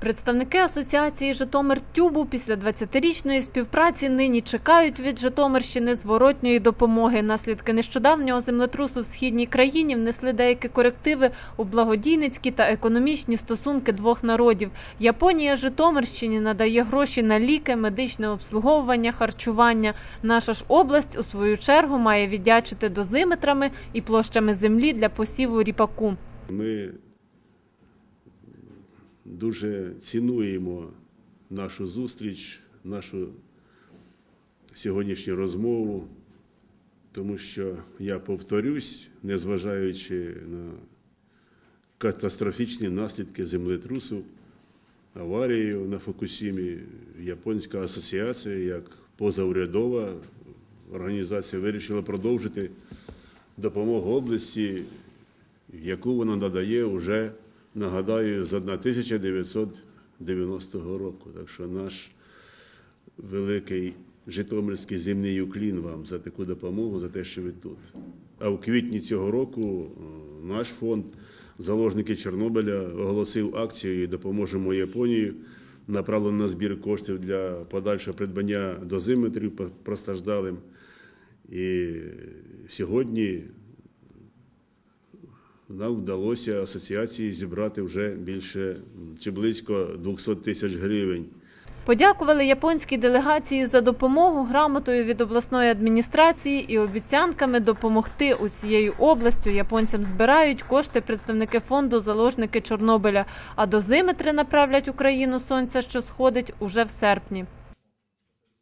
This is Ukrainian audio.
Представники асоціації Житомир Тюбу після 20-річної співпраці нині чекають від Житомирщини зворотньої допомоги. Наслідки нещодавнього землетрусу в східній країні внесли деякі корективи у благодійницькі та економічні стосунки двох народів. Японія Житомирщині надає гроші на ліки, медичне обслуговування, харчування. Наша ж область у свою чергу має віддячити дозиметрами і площами землі для посіву ріпаку. Ми дуже цінуємо нашу зустріч, нашу сьогоднішню розмову, тому що я повторюсь, незважаючи на катастрофічні наслідки землетрусу, аварію на Фукусімі, Японська асоціація як позаурядова організація вирішила продовжити допомогу області яку вона надає вже, нагадаю, з 1990 року. Так що наш великий Житомирський земний уклін вам за таку допомогу, за те, що ви тут. А в квітні цього року е, наш фонд Заложники Чорнобиля оголосив акцію Допоможемо Японії, направлену на збір коштів для подальшого придбання дозиметрів по- постраждалим. І сьогодні нам вдалося асоціації зібрати вже більше чи близько 200 тисяч гривень. Подякували японській делегації за допомогу грамотою від обласної адміністрації і обіцянками допомогти усією областю. Японцям збирають кошти представники фонду заложники Чорнобиля. А дозиметри направлять Україну сонця, що сходить уже в серпні.